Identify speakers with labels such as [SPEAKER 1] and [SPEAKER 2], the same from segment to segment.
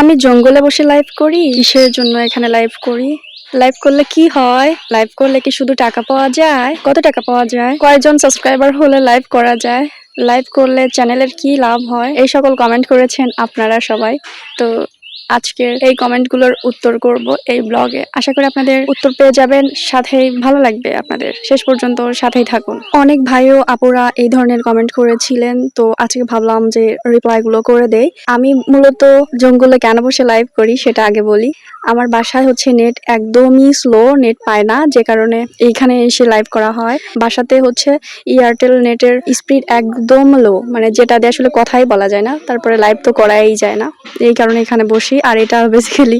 [SPEAKER 1] আমি জঙ্গলে বসে লাইভ করি, কিসের জন্য এখানে লাইভ করি? লাইভ করলে কি হয়? লাইভ করলে কি শুধু টাকা পাওয়া যায়? কত টাকা পাওয়া যায়? কয়েকজন সাবস্ক্রাইবার হলে লাইভ করা যায়। লাইভ করলে চ্যানেলের কি লাভ হয়? এই সকল কমেন্ট করেছেন আপনারা সবাই। তো আজকের এই কমেন্টগুলোর উত্তর করব এই ব্লগে। আশা করি আপনাদের উত্তর পেয়ে যাবেন। সাথেই ভালো লাগবে আপনাদের। শেষ পর্যন্ত সাথেই থাকুন। অনেক ভাইও আপুরা এই ধরনের কমেন্ট করেছিলেন। তো আজকে ভাবলাম যে রিপ্লাই গুলো করে দেই। আমি মূলত জঙ্গলে কেন বসে লাইভ করি সেটা আগে বলি। আমার বাসায় হচ্ছে নেট একদমই স্লো নেট পায় না। যে কারণে এইখানে এসে লাইভ করা হয়। বাসাতে হচ্ছে এয়ারটেল নেটের স্পিড একদম লো মানে যেটা দিয়ে আসলে কথাই বলা যায় না। তারপরে লাইভ তো করাই যায় না। এই কারণে এখানে বসি। আর এটা বেসিক্যালি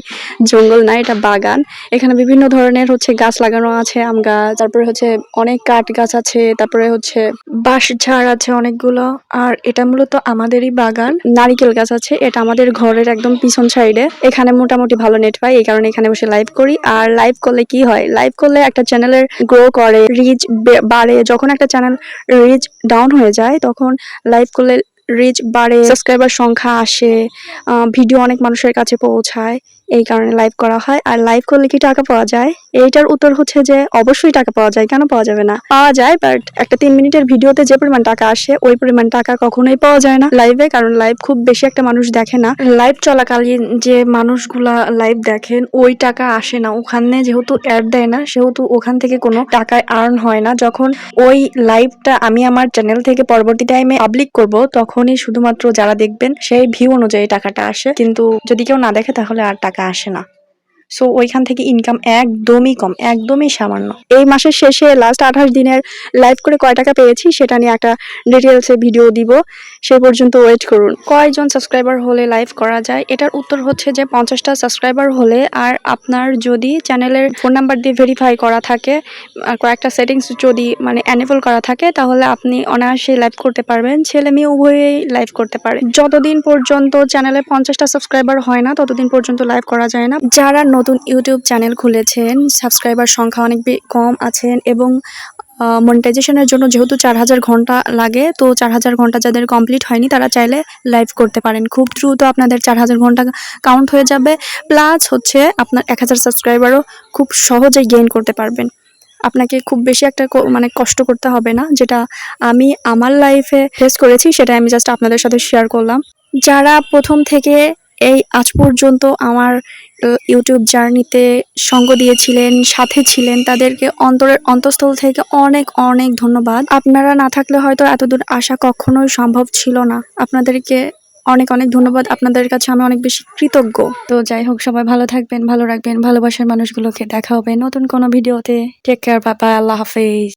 [SPEAKER 1] জঙ্গল না, এটা বাগান। এখানে বিভিন্ন ধরনের হচ্ছে গাছ লাগানো আছে, আম গাছ, তারপরে হচ্ছে অনেক কাঠ গাছ আছে, তারপরে হচ্ছে বাঁশ ঝাড় আছে অনেকগুলো, আর এটা মূলত আমাদেরই বাগান। নারিকেল গাছ আছে, এটা আমাদের ঘরের একদম পিছন সাইডে। এখানে মোটামুটি ভালো নেট পাই, এই কারণে এখানে বসে লাইভ করি। আর লাইভ করলে কি হয়? লাইভ করলে একটা চ্যানেলের গ্রো করে রিচ বাড়ে। যখন একটা চ্যানেল রিচ ডাউন হয়ে যায়, তখন লাইভ করলে রিচ বাড়ে সাবস্ক্রাইবার সংখ্যা আসে ভিডিও অনেক মানুষের কাছে পৌঁছায় এই কারণে লাইভ করা হয়। আর লাইভ করলে কি টাকা পাওয়া যায়? এইটার উত্তর হচ্ছে যে অবশ্যই টাকা পাওয়া যায়। কেন পাওয়া যাবে না? পাওয়া যায় বাট একটা তিন মিনিটের ভিডিওতে যে পরিমাণ টাকা আসে ওই পরিমাণ টাকা কখনোই পাওয়া যায় না লাইভে কারণ লাইভ খুব বেশি একটা মানুষ দেখে না। লাইভ চলাকালীন যে মানুষগুলা লাইভ দেখেন ওই টাকা আসে না। ওখানে যেহেতু অ্যাড দেয় না সেহেতু ওখান থেকে কোনো টাকায় আর্ন হয় না। যখন ওই লাইভটা আমি আমার চ্যানেল থেকে পরবর্তী টাইমে পাবলিক করব তখনই শুধুমাত্র যারা দেখবেন সেই ভিউ অনুযায়ী টাকাটা আসে। কিন্তু যদি কেউ না দেখে তাহলে আর টাকা আসে না। সো ওইখান থেকে ইনকাম একদমই কম, একদমই সামান্য। এই মাসের শেষে লাস্ট আঠাশ দিনের লাইভ করে কয় টাকা পেয়েছি সেটা নিয়ে একটা ডিটেলসে ভিডিও দিব। সে পর্যন্ত ওয়েট করুন। কয়জন সাবস্ক্রাইবার হলে লাইভ করা যায়? এটার উত্তর হচ্ছে যে পঞ্চাশটা সাবস্ক্রাইবার হলে আর আপনার যদি চ্যানেলের ফোন নাম্বার দিয়ে ভেরিফাই করা থাকে আর কয়েকটা সেটিংস যদি মানে অ্যানেবল করা থাকে, তাহলে আপনি অনায়াসে লাইভ করতে পারবেন। ছেলে মেয়ে উভয়েই লাইভ করতে পারে। যতদিন পর্যন্ত চ্যানেলে পঞ্চাশটা সাবস্ক্রাইবার হয় না, ততদিন পর্যন্ত লাইভ করা যায় না। যারা নতুন ইউটিউব চ্যানেল খুলেছেন, সাবস্ক্রাইবার সংখ্যা অনেক কম আছেন এবং মনিটাইজেশনের জন্য যেহেতু চার হাজার ঘণ্টা লাগে, তো চার হাজার ঘণ্টা যাদের কমপ্লিট হয়নি তারা চাইলে লাইভ করতে পারেন। খুব দ্রুত আপনাদের চার হাজার ঘণ্টা কাউন্ট হয়ে যাবে প্লাস হচ্ছে আপনার এক হাজার সাবস্ক্রাইবারও খুব সহজেই গেইন করতে পারবেন। আপনাকে খুব বেশি একটা মানে কষ্ট করতে হবে না, যেটা আমি আমার লাইফে ফেস করেছি সেটা আমি জাস্ট আপনাদের সাথে শেয়ার করলাম। যারা প্রথম থেকে এই আজ পর্যন্ত আমার ইউটিউব জার্নিতে সঙ্গ দিয়েছিলেন, সাথে ছিলেন। তাদেরকে অন্তরের অন্তঃস্থল থেকে অনেক অনেক ধন্যবাদ। আপনারা না থাকলে হয়তো এতদূর আসা কখনোই সম্ভব ছিল না। আপনাদেরকে অনেক অনেক ধন্যবাদ। আপনাদের কাছে আমি অনেক বেশি কৃতজ্ঞ। তো যাই হোক, সবাই ভালো থাকবেন, ভালো রাখবেন। ভালোবাসার মানুষগুলোকে দেখা হবে নতুন কোনো ভিডিওতে। টেক কেয়ার বাবা আল্লাহ হাফেজ।